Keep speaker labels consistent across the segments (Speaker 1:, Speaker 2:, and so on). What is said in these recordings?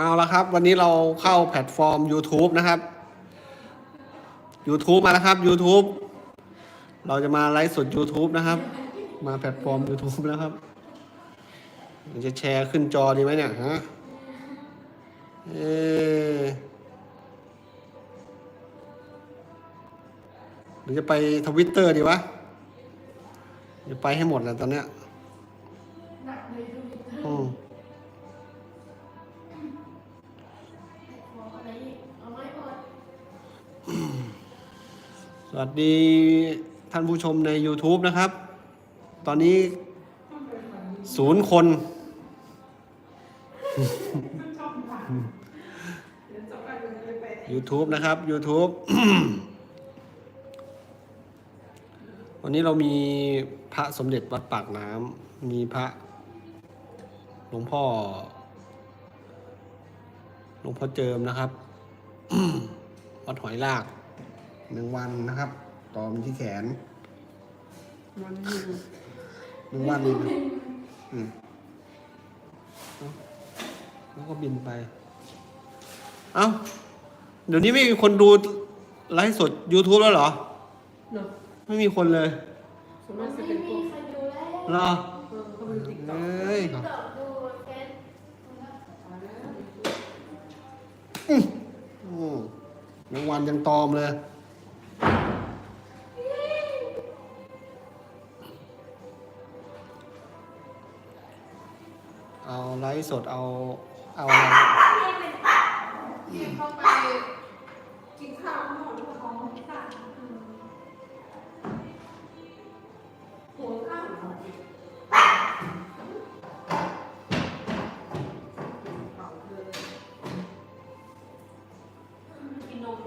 Speaker 1: เอาละครับ วันนี้เราเข้าแพลตฟอร์ม YouTube นะครับ YouTube มาแล้วครับ YouTube เราจะมาไลฟ์สด YouTube นะครับ มาแพลตฟอร์ม YouTube แล้วครับมันจะแชร์ขึ้นจอดีไหมเนี่ยฮะเอหรือจะไปทวิตเตอร์ดีวะจะไปให้หมดแหละตอนเนี้ยอืม สวัสดีท่านผู้ชมใน YouTube นะครับ ตอนนี้ศูนย์คน YouTube นะครับ YouTube วันนี้เรามีพระสมเด็จวัดปากน้ำมีพระหลวงพ่อหลวงพ่อเจิมนะครับ วัดหอยลาก หนึ่งวันนะครับตอมที่แขน
Speaker 2: วันหนึ่ง
Speaker 1: หนึ่งวันนี่นะอืมเอ้าแล้วก็บินไป เอ้า เดี๋ยวนี้ไม่มีคนดูไลฟ์สด YouTube แล้วเหรอ
Speaker 2: เนาะ
Speaker 1: ไม่มีคนเลย
Speaker 2: ส่วนมากจะเป็นพวก
Speaker 1: เหรอ
Speaker 2: เออเขาเป็นติ๊กต็อก
Speaker 1: เอ้ย
Speaker 3: ตอบดูเฟซ
Speaker 1: อืมหนึ่งวันยังตอมเลย เอาไลฟ์สดเอาเอาอะไร
Speaker 2: เข้าไปกินข้าวข้างนอกหรือเปล่าของที่ต่างหัวข้าวเหรอเผาเลย
Speaker 3: กินนม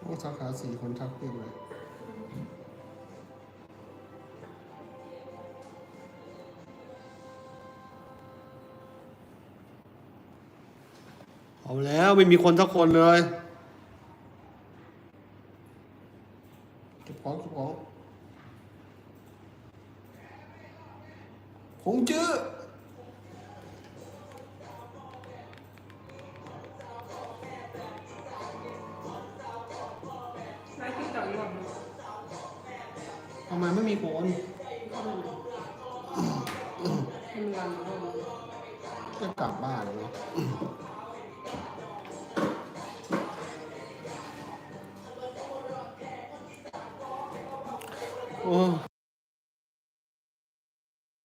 Speaker 1: โอ้สาขาสี่คนทักเต็มเลย เอาแล้วไม่มีคนสักคนเลยเก็บของเก็บของคงจื้อ
Speaker 2: ไลฟ์ติ๊กต็อกอยู่หรอ
Speaker 1: ทำไมไม่มีคน
Speaker 2: เป็นวันเออ
Speaker 1: จะกลับบ้านเลย 어.